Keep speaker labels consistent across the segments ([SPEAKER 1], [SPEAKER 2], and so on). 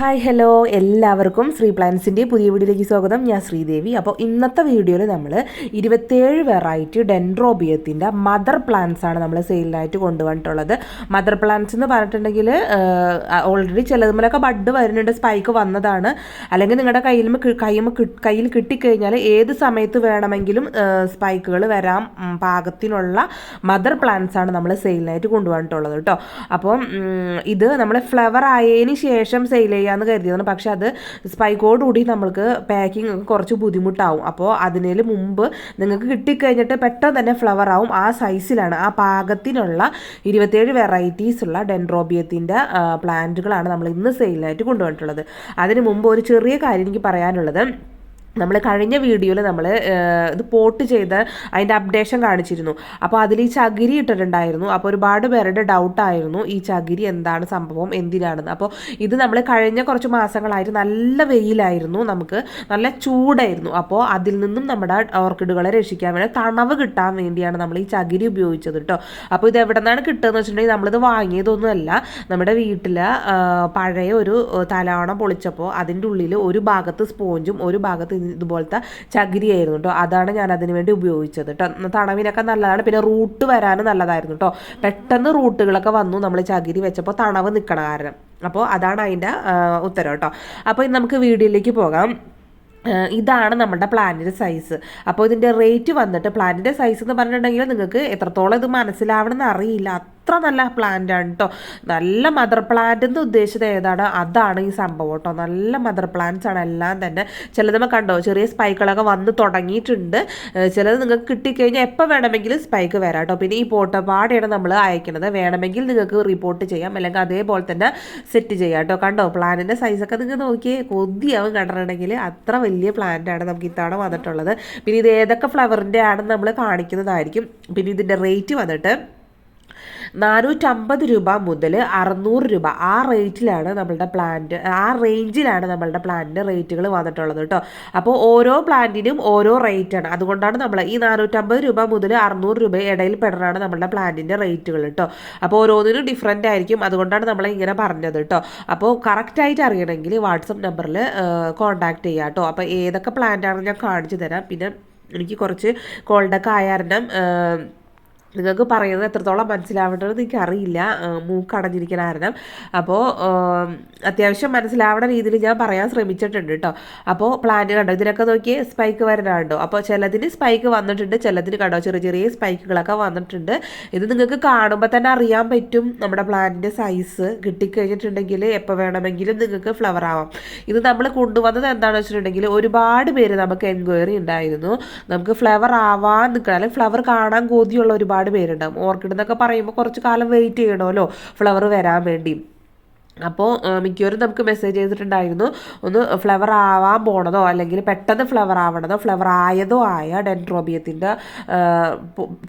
[SPEAKER 1] Hi hello എല്ലാവർക്കും ശ്രീ പ്ലാൻസിന്റെ പുതിയ വീഡിയോയിലേക്ക് സ്വാഗതം. ഞാൻ ശ്രീദേവി. അപ്പോൾ ഇന്നത്തെ വീഡിയോയിൽ നമ്മൾ ഇരുപത്തേഴ് വെറൈറ്റി ഡെൻഡ്രോബിയത്തിന്റെ മദർ പ്ലാന്റ്സ് ആണ് നമ്മൾ സെയിലിനായിട്ട് കൊണ്ടുവന്നിട്ടുള്ളത്. മദർ പ്ലാന്റ്സ് എന്ന് പറഞ്ഞിട്ടുണ്ടെങ്കിൽ ഓൾറെഡി ചിലതുമലൊക്കെ ബഡ് വരുന്നുണ്ട് സ്പൈക്ക് വന്നതാണ്. അല്ലെങ്കിൽ നിങ്ങളുടെ കയ്യിൽ കയ്യിൽ കയ്യിൽ കിട്ടിക്കഴിഞ്ഞാൽ ഏത് സമയത്ത് വേണമെങ്കിലും സ്പൈക്കുകൾ വരാൻ പാകത്തിനുള്ള മദർ പ്ലാന്റ്സ് ആണ് നമ്മൾ സെയിലിനായിട്ട് കൊണ്ടുവന്നിട്ടുള്ളത് കേട്ടോ. അപ്പം ഇത് നമ്മൾ ഫ്ലവർ ആയതിന് ശേഷം സെയിൽ ചെയ്യാമെന്ന് കരുതിയതാണ്. പക്ഷെ അത് സ്പൈക്കോട് കൂടി നമ്മൾക്ക് പാക്കിംഗ് കുറച്ച് ബുദ്ധിമുട്ടാവും. അപ്പോൾ അതിനേൽ മുമ്പ് നിങ്ങൾക്ക് കിട്ടിക്കഴിഞ്ഞിട്ട് പെട്ടെന്ന് തന്നെ ഫ്ലവർ ആവും. ആ സൈസിലാണ് ആ പാകത്തിനുള്ള ഇരുപത്തേഴ് വെറൈറ്റീസ് ഉള്ള ഡെൻഡ്രോബിയത്തിന്റെ പ്ലാന്റുകളാണ് നമ്മൾ ഇന്ന് സെയിലിനായിട്ട് കൊണ്ടുവന്നിട്ടുള്ളത്. അതിന് മുമ്പ് ഒരു ചെറിയ കാര്യം എനിക്ക് പറയാനുള്ളത്. നമ്മൾ കഴിഞ്ഞ വീഡിയോയിൽ നമ്മൾ ഇത് പോട്ട് ചെയ്ത് അതിന്റെ അപ്ഡേഷൻ കാണിച്ചിരുന്നു. അപ്പോൾ അതിൽ ഈ ചകിരി ഇട്ടിട്ടുണ്ടായിരുന്നു. അപ്പോൾ ഒരുപാട് പേരുടെ ഡൗട്ടായിരുന്നു ഈ ചകിരി എന്താണ് സംഭവം എന്തിനാണെന്ന്. അപ്പോൾ ഇത് നമ്മൾ കഴിഞ്ഞ കുറച്ച് മാസങ്ങളായിട്ട് നല്ല വെയിലായിരുന്നു നമുക്ക് നല്ല ചൂടായിരുന്നു. അപ്പോൾ അതിൽ നിന്നും നമ്മുടെ ഓർക്കിഡുകളെ രക്ഷിക്കാൻ വേണ്ടി തണവ് കിട്ടാൻ വേണ്ടിയാണ് നമ്മൾ ഈ ചകിരി ഉപയോഗിച്ചത് കേട്ടോ അപ്പോൾ ഇത് എവിടെ നിന്നാണ് കിട്ടുകയെന്ന് വെച്ചിട്ടുണ്ടെങ്കിൽ നമ്മളിത് വാങ്ങിയതൊന്നുമല്ല. നമ്മുടെ വീട്ടിൽ പഴയ ഒരു തലവണ പൊളിച്ചപ്പോൾ അതിന്റെ ഉള്ളിൽ ഒരു ഭാഗത്ത് സ്പോഞ്ചും ഒരു ഭാഗത്ത് ഇതുപോലത്തെ ചകിരിയായിരുന്നു കേട്ടോ അതാണ് ഞാൻ അതിന് വേണ്ടി ഉപയോഗിച്ചത് കേട്ടോ തണവിനൊക്കെ നല്ലതാണ്. പിന്നെ റൂട്ട് വരാനും നല്ലതായിരുന്നു കേട്ടോ പെട്ടെന്ന് റൂട്ടുകളൊക്കെ വന്നു നമ്മൾ ചകിരി വെച്ചപ്പോൾ തണവ് നിൽക്കണ കാരണം. അപ്പോൾ അതാണ് അതിന്റെ ഉത്തരം കേട്ടോ അപ്പോൾ ഇനി നമുക്ക് വീഡിയോയിലേക്ക് പോകാം. ഇതാണ് നമ്മുടെ പ്ലാന്റിന്റെ സൈസ്. അപ്പോൾ ഇതിന്റെ റേറ്റ് വന്നിട്ട് പ്ലാന്റിന്റെ സൈസ് എന്ന് പറഞ്ഞിട്ടുണ്ടെങ്കിൽ നിങ്ങൾക്ക് എത്രത്തോളം ഇത് മനസ്സിലാവണമെന്ന് അറിയില്ല. അത്ര നല്ല പ്ലാന്റ് ആണ് കേട്ടോ നല്ല മദർ പ്ലാന്റ് എന്ന് ഉദ്ദേശിച്ചത് ഏതാണ്? അതാണ് ഈ സംഭവം കേട്ടോ നല്ല മദർ പ്ലാന്റ്സ് ആണ് എല്ലാം തന്നെ. ചിലത് നമ്മൾ കണ്ടോ? ചെറിയ സ്പൈക്കുകളൊക്കെ വന്ന് തുടങ്ങിയിട്ടുണ്ട്. ചിലത് നിങ്ങൾക്ക് കിട്ടിക്കഴിഞ്ഞാൽ എപ്പോൾ വേണമെങ്കിലും സ്പൈക്ക് വരാം കേട്ടോ പിന്നെ ഈ പോട്ടപ്പാടെയാണ് നമ്മൾ അയക്കുന്നത്. വേണമെങ്കിൽ നിങ്ങൾക്ക് റിപ്പോർട്ട് ചെയ്യാം. അല്ലെങ്കിൽ അതേപോലെ തന്നെ സെറ്റ് ചെയ്യാം കേട്ടോ കണ്ടോ? പ്ലാന്റിന്റെ സൈസൊക്കെ നിങ്ങൾ നോക്കിയേ. കൊതിയാവും കണ്ടിട്ടുണ്ടെങ്കിൽ അത്ര വലിയ പ്ലാന്റാണ് നമുക്ക് ഇത്തവണ വന്നിട്ടുള്ളത്. പിന്നെ ഇത് ഏതൊക്കെ ഫ്ലവറിന്റെ ആണെന്ന് നമ്മൾ കാണിക്കുന്നതായിരിക്കും. പിന്നെ ഇതിന്റെ റേറ്റ് വന്നിട്ട് നാനൂറ്റമ്പത് രൂപ മുതൽ അറുന്നൂറ് രൂപ ആ റേറ്റിലാണ് നമ്മളുടെ പ്ലാന്റ് ആ റേഞ്ചിലാണ് നമ്മളുടെ പ്ലാന്റിന്റെ റേറ്റുകൾ വന്നിട്ടുള്ളത് കേട്ടോ അപ്പോൾ ഓരോ പ്ലാന്റിനും ഓരോ റേറ്റാണ് അതുകൊണ്ടാണ് നമ്മൾ ഈ നാനൂറ്റമ്പത് രൂപ മുതൽ അറുന്നൂറ് രൂപ ഇടയിൽ പെടുന്നതാണ് നമ്മളുടെ പ്ലാന്റിന്റെ റേറ്റുകൾ കേട്ടോ അപ്പോൾ ഓരോന്നിനും ഡിഫറെന്റ് ആയിരിക്കും. അതുകൊണ്ടാണ് നമ്മൾ ഇങ്ങനെ പറഞ്ഞത് കേട്ടോ അപ്പോൾ കറക്റ്റായിട്ട് അറിയണമെങ്കിൽ വാട്സപ്പ് നമ്പറിൽ കോൺടാക്ട് ചെയ്യാം കേട്ടോ അപ്പോൾ ഏതൊക്കെ പ്ലാന്റ് ആണെന്ന് ഞാൻ കാണിച്ചു തരാം. പിന്നെ എനിക്ക് കുറച്ച് കോൾഡൊക്കെ ആയ കാരണം ഏഹ്, നിങ്ങൾക്ക് പറയുന്നത് എത്രത്തോളം മനസ്സിലാവേണ്ടതെന്ന് എനിക്ക് അറിയില്ല മൂക്കടഞ്ഞിരിക്കുന്ന കാരണം. അപ്പോൾ അത്യാവശ്യം മനസ്സിലാവുന്ന രീതിയിൽ ഞാൻ പറയാൻ ശ്രമിച്ചിട്ടുണ്ട് കേട്ടോ അപ്പോൾ പ്ലാന്റ് കണ്ടോ? ഇതിനൊക്കെ നോക്കിയേ സ്പൈക്ക് വരുന്നുണ്ടോ അപ്പോൾ ചിലതിന് സ്പൈക്ക് വന്നിട്ടുണ്ട്. ചിലതിന് കണ്ടോ? ചെറിയ ചെറിയ സ്പൈക്കുകളൊക്കെ വന്നിട്ടുണ്ട്. ഇത് നിങ്ങൾക്ക് കാണുമ്പോൾ തന്നെ അറിയാൻ പറ്റും. നമ്മുടെ പ്ലാന്റിന്റെ സൈസ് കിട്ടിക്കഴിഞ്ഞിട്ടുണ്ടെങ്കിൽ എപ്പോൾ വേണമെങ്കിലും നിങ്ങൾക്ക് ഫ്ലവർ ആവാം. ഇത് നമ്മൾ കൊണ്ടുവന്നത് എന്താണെന്ന് വെച്ചിട്ടുണ്ടെങ്കിൽ ഒരുപാട് പേര് നമുക്ക് എൻക്വയറി ഉണ്ടായിരുന്നു. നമുക്ക് ഫ്ലവർ ആവാൻ നിൽക്കണം അല്ലെങ്കിൽ ഫ്ലവർ കാണാൻ കോതിയുള്ള ഒരുപാട് പേരുണ്ടാവും. ഓർക്കിഡ് എന്നൊക്കെ പറയുമ്പോൾ കുറച്ച് കാലം വെയിറ്റ് ചെയ്യണമല്ലോ. ഫ്ലവർ വരാൻ വേണ്ടി. അപ്പോൾ മിക്കവരും നമുക്ക് മെസ്സേജ് ചെയ്തിട്ടുണ്ടായിരുന്നു ഒന്ന് ഫ്ലവർ ആവാൻ പോണതോ അല്ലെങ്കിൽ പെട്ടെന്ന് ഫ്ലവർ ആവണതോ ഫ്ലവർ ആയതോ ആയ ഡെൻട്രോബിയത്തിന്റെ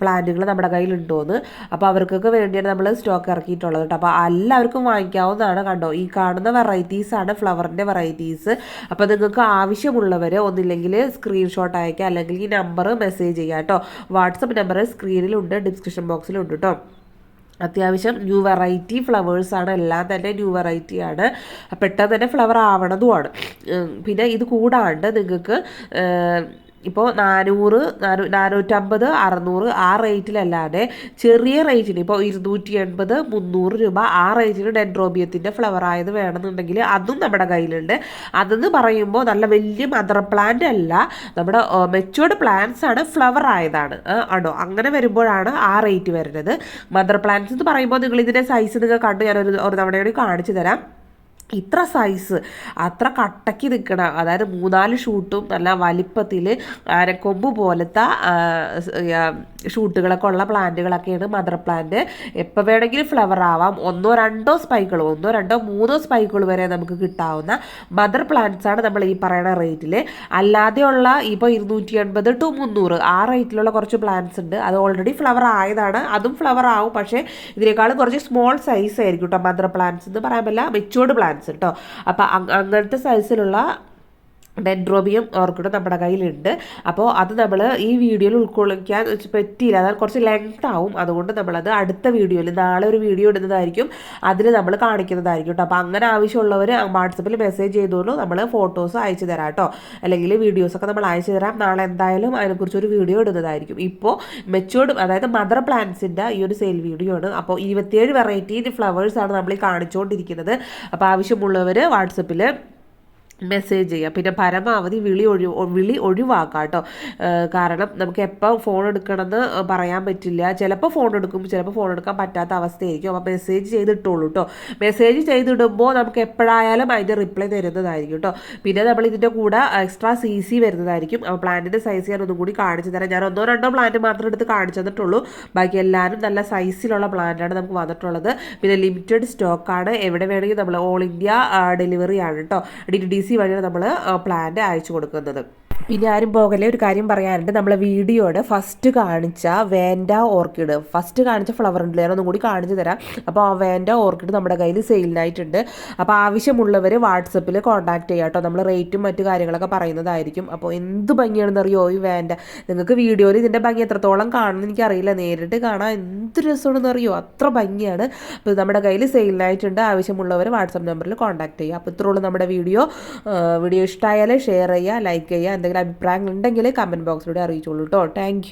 [SPEAKER 1] പ്ലാന്റുകൾ നമ്മുടെ കയ്യിലുണ്ടോ എന്ന്. അപ്പോൾ അവർക്കൊക്കെ വേണ്ടിയാണ് നമ്മൾ സ്റ്റോക്ക് ഇറക്കിയിട്ടുള്ളത് കേട്ടോ. അപ്പോൾ എല്ലാവർക്കും വാങ്ങിക്കാവുന്നതാണ് കണ്ടോ. ഈ കാണുന്ന വെറൈറ്റീസാണ് ഫ്ലവറിന്റെ വെറൈറ്റീസ് അപ്പോൾ നിങ്ങൾക്ക് ആവശ്യമുള്ളവർ ഒന്നില്ലെങ്കിൽ സ്ക്രീൻഷോട്ട് അയക്കുക അല്ലെങ്കിൽ ഈ നമ്പർ മെസ്സേജ് ചെയ്യുക കേട്ടോ. വാട്സപ്പ് നമ്പർ സ്ക്രീനിലുണ്ട് ഡിസ്ക്രിപ്ഷൻ ബോക്സിലുണ്ട് കേട്ടോ. അത്യാവശ്യം ന്യൂ വെറൈറ്റി ഫ്ലവേഴ്സാണ് എല്ലാം തന്നെ ന്യൂ വെറൈറ്റിയാണ് പെട്ടെന്ന് തന്നെ ഫ്ലവർ ആവണതുമാണ് പിന്നെ ഇത് കൂടാണ്ട് നിങ്ങൾക്ക് ഇപ്പോൾ നാനൂറ് നാനൂ നാനൂറ്റമ്പത് അറുന്നൂറ് ആ റേറ്റിലല്ലാതെ ചെറിയ റേറ്റിന് ഇപ്പോൾ ഇരുന്നൂറ്റി എൺപത് മുന്നൂറ് രൂപ ആ റേറ്റിന് ഡെൻഡ്രോബിയത്തിന്റെ ഫ്ലവർ ആയത് വേണമെന്നുണ്ടെങ്കിൽ അതും നമ്മുടെ കയ്യിലുണ്ട്. അതെന്ന് പറയുമ്പോൾ നല്ല വലിയ മദർ പ്ലാന്റ് അല്ല നമ്മുടെ മെച്ചുവേർഡ് പ്ലാന്റ്സ് ആണ് ഫ്ലവർ ആയതാണ്. ആണോ? അങ്ങനെ വരുമ്പോഴാണ് ആ റേറ്റ് വരുന്നത്. മദർ പ്ലാന്റ്സ് എന്ന് പറയുമ്പോൾ നിങ്ങൾ ഇതിന്റെ സൈസ് നിങ്ങൾ കണ്ട് ഞാനൊരു ഒരു തവണ കൂടി കാണിച്ചു തരാം. ഇത്ര സൈസ് അത്ര കട്ടയ്ക്ക് നിൽക്കണ അതായത് മൂന്നാൽ ഷൂട്ടും നല്ല വലിപ്പത്തിൽ അരക്കൊമ്പ് പോലത്തെ ഷൂട്ടുകളൊക്കെ ഉള്ള പ്ലാന്റുകളൊക്കെയാണ് മദർ പ്ലാന്റ് എപ്പോൾ വേണമെങ്കിലും ഫ്ലവർ ആവാം. ഒന്നോ രണ്ടോ സ്പൈക്കുകൾ ഒന്നോ രണ്ടോ മൂന്നോ സ്പൈക്കുകൾ വരെ നമുക്ക് കിട്ടാവുന്ന മദർ പ്ലാന്റ്സ് ആണ് നമ്മൾ ഈ പറയുന്ന റേറ്റിൽ അല്ലാതെയുള്ള ഇപ്പോൾ ഇരുന്നൂറ്റി എൺപത് ടു മുന്നൂറ് ആ റേറ്റിലുള്ള കുറച്ച് പ്ലാന്റ്സ് ഉണ്ട്. അത് ഓൾറെഡി ഫ്ലവർ ആയതാണ്. അതും ഫ്ലവർ ആവും. പക്ഷേ ഇതിനേക്കാളും കുറച്ച് സ്മോൾ സൈസ് ആയിരിക്കും കേട്ടോ മദർ പ്ലാന്റ്സ് എന്ന് പറയാൻ പറ്റില്ല. മെച്ചുവേർഡ് പ്ലാന്റ്സ് കേട്ടോ അപ്പോൾ അങ്ങനത്തെ സൈസിലുള്ള ഡെൻഡ്രോബിയം ഓർക്കിഡും നമ്മുടെ കയ്യിലുണ്ട്. അപ്പോൾ അത് നമ്മൾ ഈ വീഡിയോയിൽ ഉൾക്കൊള്ളിക്കാൻ പറ്റിയില്ല. അതായത് കുറച്ച് ലെങ്ത് ആവും. അതുകൊണ്ട് നമ്മളത് അടുത്ത വീഡിയോയിൽ നാളെ ഒരു വീഡിയോ ഇടുന്നതായിരിക്കും. അതിൽ നമ്മൾ കാണിക്കുന്നതായിരിക്കും കേട്ടോ. അപ്പോൾ അങ്ങനെ ആവശ്യമുള്ളവർ വാട്സപ്പിൽ മെസ്സേജ് ചെയ്തോളൂ നമ്മൾ ഫോട്ടോസ് അയച്ചു തരാം കേട്ടോ. അല്ലെങ്കിൽ വീഡിയോസൊക്കെ നമ്മൾ അയച്ചു തരാം. നാളെ എന്തായാലും അതിനെക്കുറിച്ച് ഒരു വീഡിയോ ഇടുന്നതായിരിക്കും. ഇപ്പോൾ മെച്ചൂർഡ് അതായത് മദർ പ്ലാന്റ്സിന്റെ ഈ ഒരു സെയിൽ വീഡിയോ ആണ്. അപ്പോൾ ഇരുപത്തിയേഴ് വെറൈറ്റി ഫ്ലവേഴ്സാണ് നമ്മൾ ഈ കാണിച്ചുകൊണ്ടിരിക്കുന്നത് അപ്പോൾ ആവശ്യമുള്ളവർ വാട്സപ്പിൽ മെസ്സേജ് ചെയ്യുക. പിന്നെ പരമാവധി വിളി ഒഴി വിളി ഒഴിവാക്കുക കേട്ടോ കാരണം നമുക്ക് എപ്പോൾ ഫോൺ എടുക്കണമെന്ന് പറയാൻ പറ്റില്ല. ചിലപ്പോൾ ഫോൺ എടുക്കും ചിലപ്പോൾ ഫോൺ എടുക്കാൻ പറ്റാത്ത അവസ്ഥയായിരിക്കും. അപ്പോൾ മെസ്സേജ് ചെയ്തിട്ടുള്ളൂ കേട്ടോ മെസ്സേജ് ചെയ്തിടുമ്പോൾ നമുക്ക് എപ്പോഴായാലും അതിന്റെ റിപ്ലൈ തരുന്നതായിരിക്കും കേട്ടോ പിന്നെ നമ്മൾ ഇതിന്റെ കൂടെ എക്സ്ട്രാ സി സി വരുന്നതായിരിക്കും. അപ്പോൾ പ്ലാന്റിന്റെ സൈസ് ഞാൻ ഒന്നും കൂടി കാണിച്ചു തരാം. ഞാൻ ഒന്നോ രണ്ടോ പ്ലാന്റ് മാത്രം എടുത്ത് കാണിച്ചു തന്നിട്ടുള്ളൂ. ബാക്കി എല്ലാവരും നല്ല സൈസിലുള്ള പ്ലാന്റാണ് നമുക്ക് വന്നിട്ടുള്ളത്. പിന്നെ ലിമിറ്റഡ് സ്റ്റോക്കാണ് എവിടെ വേണമെങ്കിൽ നമ്മൾ ഓൾ ഇന്ത്യ ഡെലിവറി ആണ് കേട്ടോ ഡി ഡി സി വഴിയാണ് നമ്മൾ പ്ലാന്റ് അയച്ചു കൊടുക്കുന്നത്. പിന്നെ ആരും പോകല്ലേ? ഒരു കാര്യം പറയാനുണ്ട്. നമ്മളെ വീഡിയോയുടെ ഫസ്റ്റ് കാണിച്ച വേൻഡ ഓർക്കിഡ് ഫസ്റ്റ് കാണിച്ച ഫ്ലവർ ഉണ്ട് ഞാൻ ഒന്നും കൂടി കാണിച്ചു തരാം. അപ്പോൾ ആ വേൻഡ ഓർക്കിഡ് നമ്മുടെ കയ്യിൽ സെയിലിനായിട്ടുണ്ട് അപ്പോൾ ആവശ്യമുള്ളവർ വാട്സപ്പിൽ കോൺടാക്ട് ചെയ്യാം കേട്ടോ. നമ്മൾ റേറ്റും മറ്റു കാര്യങ്ങളൊക്കെ പറയുന്നതായിരിക്കും. അപ്പോൾ എന്ത് ഭംഗിയാണെന്ന് അറിയോ ഈ വേൻഡ നിങ്ങൾക്ക് വീഡിയോയിൽ ഇതിന്റെ ഭംഗി എത്രത്തോളം കാണുമെന്ന് എനിക്കറിയില്ല. നേരിട്ട് കാണാൻ എന്ത് രസമാണെന്ന് അറിയോ അത്ര ഭംഗിയാണ്. അപ്പോൾ നമ്മുടെ കയ്യിൽ സെയിലിനായിട്ടുണ്ട് ആവശ്യമുള്ളവർ വാട്സപ്പ് നമ്പറിൽ കോൺടാക്ട് ചെയ്യുക അപ്പോൾ ഇത്രയുള്ളൂ നമ്മുടെ വീഡിയോ. വീഡിയോ ഇഷ്ടമായാൽ ഷെയർ ചെയ്യുക ലൈക്ക് ചെയ്യുക എന്തെങ്കിലും അഭിപ്രായങ്ങൾ ഉണ്ടെങ്കിൽ കമന്റ് ബോക്സിലൂടെ അറിയിച്ചോളൂ കേട്ടോ താങ്ക്